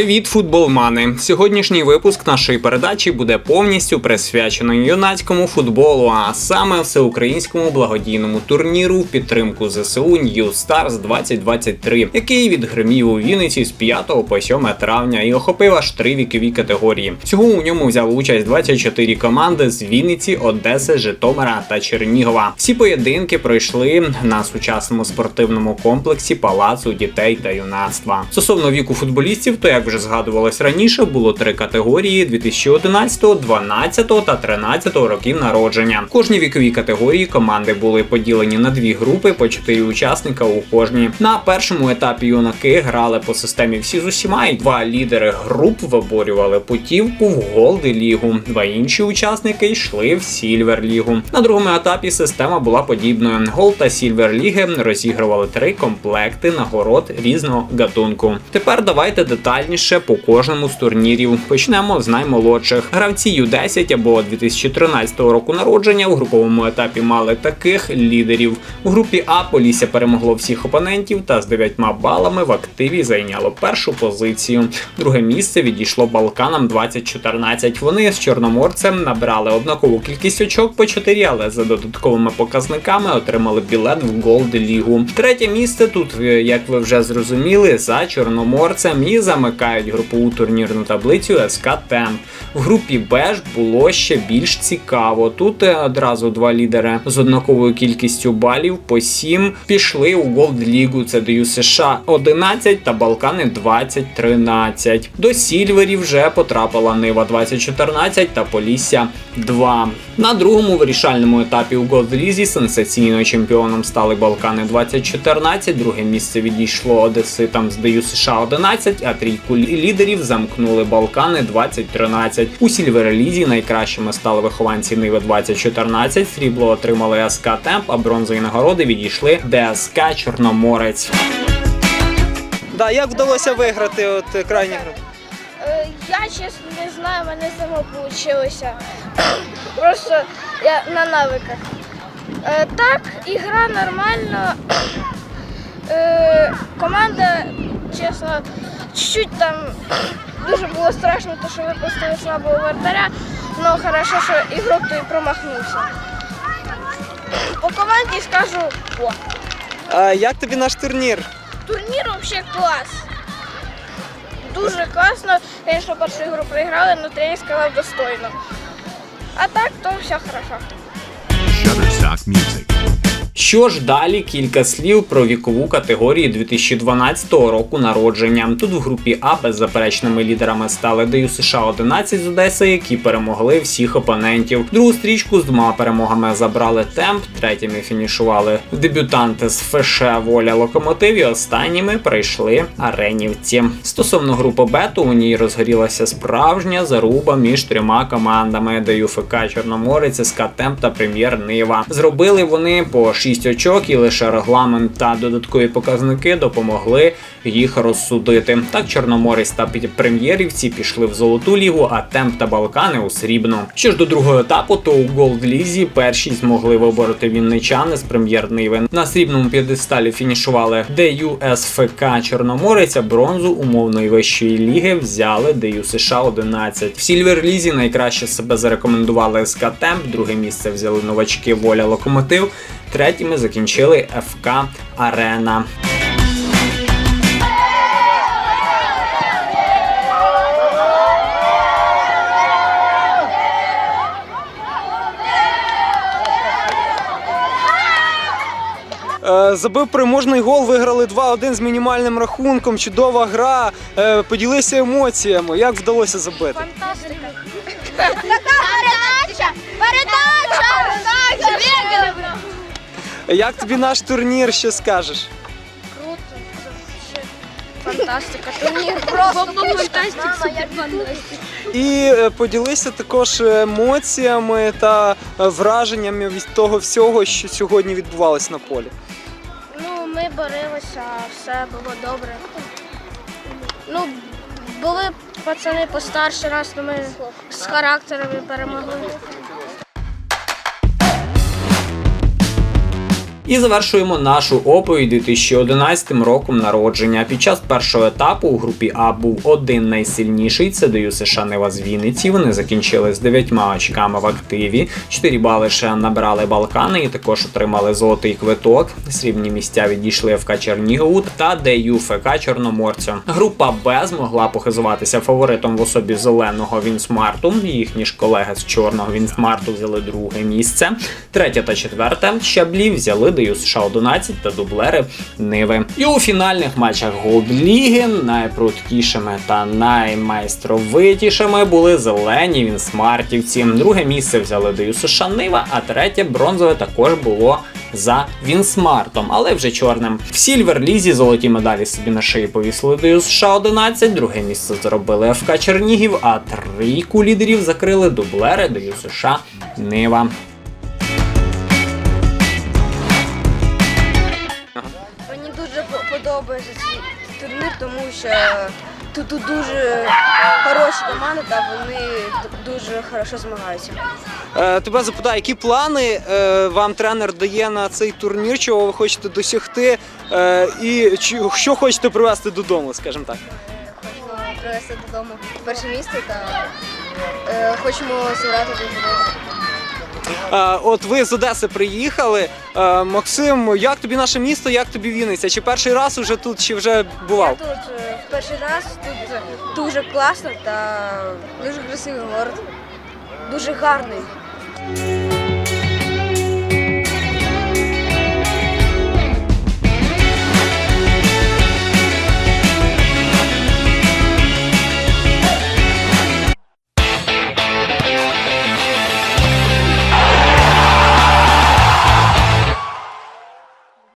Привіт, футболмани! Сьогоднішній випуск нашої передачі буде повністю присвячений юнацькому футболу, а саме всеукраїнському благодійному турніру в підтримку ЗСУ New Stars 2023, який відгримів у Вінниці з 5 по 7 травня і охопив аж три вікові категорії. Всього у ньому взяли участь 24 команди з Вінниці, Одеси, Житомира та Чернігова. Всі поєдинки пройшли на сучасному спортивному комплексі Палацу дітей та юнацтва. Стосовно віку футболістів, то як вже згадувалось раніше, було три категорії 2011, 12 та 13 років народження. Кожній віковій категорії команди були поділені на дві групи по чотири учасника у кожній. На першому етапі юнаки грали по системі всі з усіма, і два лідери груп виборювали путівку в Голди Лігу. Два інші учасники йшли в Сільвер Лігу. На другому етапі система була подібною. Гол та Сільвер Ліги розігрували три комплекти нагород різного гатунку. Тепер давайте детальніше по кожному з турнірів. Почнемо з наймолодших. Гравці Ю-10 або 2013 року народження в груповому етапі мали таких лідерів. У групі А Полісся перемогло всіх опонентів та з 9 балами в активі зайняло першу позицію. Друге місце відійшло Балканам 2014. Вони з Чорноморцем набрали однакову кількість очок по 4, але за додатковими показниками отримали білет в Голд Лігу. Третє місце тут, е, як ви вже зрозуміли, за Чорноморцем і замикають групову турнірну таблицю СК Темп. В групі Б ж було ще більш цікаво. Тут е, одразу два лідери з однаковою кількістю балів по 7 пішли у Голд Лігу. Це даю США 11 та Балкани 20-13. До Сільверів вже потрапила Нива 2014 та Полісся 2. На другому вирішальному етапі у Голдлізі сенсаційною чемпіоном стали Балкани 2014. Друге місце відійшло Одеситам з ДЮ США 11, а трійку лідерів замкнули Балкани 2013. У Сільверелізі найкращими стали вихованці Ниви 2014. Срібло отримали СК Темп, а бронзові нагороди відійшли ДСК Чорноморець. Да, як вдалося виграти от крайні гри? Е, Я чесно не знаю, мене само вийшло. Просто я на навиках. Е, Так, ігра нормальна. Е, Команда, чесно, чуть-чуть там дуже було страшно, то що випустили слабого вратаря. але хорошо, що ігрок той промахнувся. По команді скажу о. А, як тобі наш турнір? Турнір взагалі клас. Дуже класно. Звісно, першу ігру проіграли, але тренер сказав достойно. А так, то все хорошо. Shutterstock Music. Що ж далі кілька слів про вікову категорію 2012 року народження. Тут в групі А беззаперечними лідерами стали ДЮ США 11 з Одеси, які перемогли всіх опонентів. Другу стрічку з двома перемогами забрали темп, третіми фінішували дебютанти з ФШ Воля Локомотив і останніми прийшли аренівці. Стосовно групи Б, то у ній розгорілася справжня заруба між трьома командами ДЮ ФК Чорноморець, СК Темп та Прем'єр Нива. Зробили вони по 6 очок, і лише регламент та додаткові показники допомогли їх розсудити. Так Чорноморець та прем'єрівці пішли в золоту лігу, а Темп та Балкани у срібну. Що ж до другого етапу, то у Голд Лізі перші змогли вибороти вінничани з прем'єр Ниви. На срібному п'єдесталі фінішували ДЮСФК Чорноморець, а бронзу умовної вищої ліги взяли ДЮ США 11. В Сільвер Лізі найкраще себе зарекомендували СК Темп, друге місце взяли новачки Воля Локомотив. Третіми закінчили ФК Арена. Е, забив переможний гол, виграли 2-1 з мінімальним рахунком. Чудова гра. Е, поділися емоціями. Як вдалося забити? Фантастика. Така передача! Передача! Передача! Як тобі наш турнір? Що скажеш? Круто. Це Фантастика. Турнір просто фантастика, супер фантастика. І е, поділися також емоціями та е, враженнями від того всього, що сьогодні відбувалось на полі. Ну, ми боролися, все було добре. Ну, були пацани постарше нас, але ми з характерами перемогли. І завершуємо нашу оповідь 2011 роком народження. Під час першого етапу у групі А був один найсильніший. Це ДЮСШ США Нива з Вінниці. Вони закінчили з 9 очками в активі. 4 бали ще набирали Балкани і також отримали золотий квиток. Срібні місця відійшли ФК Чернігів та ДЮ ФК Чорноморцю. Група Б змогла похизуватися фаворитом в особі зеленого Вінсмарту. Їхні ж колеги з чорного Вінсмарту взяли друге місце. Третє та четверте щаблі взяли ДЮ США 11 та дублери Ниви. І у фінальних матчах Голдліги найпрудкішими та наймайстровитішими були зелені Вінсмартівці. Друге місце взяли ДЮ США Нива, а третє бронзове також було за Вінсмартом, але вже чорним. В Сільвер-лізі золоті медалі собі на шиї повісили ДЮ США 11, друге місце зробили ФК Чернігів, а трійку лідерів закрили дублери ДЮ США Нива. Подобається цей турнір, тому що тут, тут дуже хороші команди та вони дуже хорошо змагаються. Е, тебе запитаю, які плани е, вам тренер дає на цей турнір, чого ви хочете досягти, е, і що хочете привезти додому, скажімо так. Хочемо привезти додому перше місце та хочемо зіграти дуже. Е, От ви з Одеси приїхали. Е, Максим, як тобі наше місто, як тобі Вінниця? Чи перший раз уже тут, чи вже Я бував? тут е, перший раз, тут дуже класно та дуже красивий город, дуже гарний.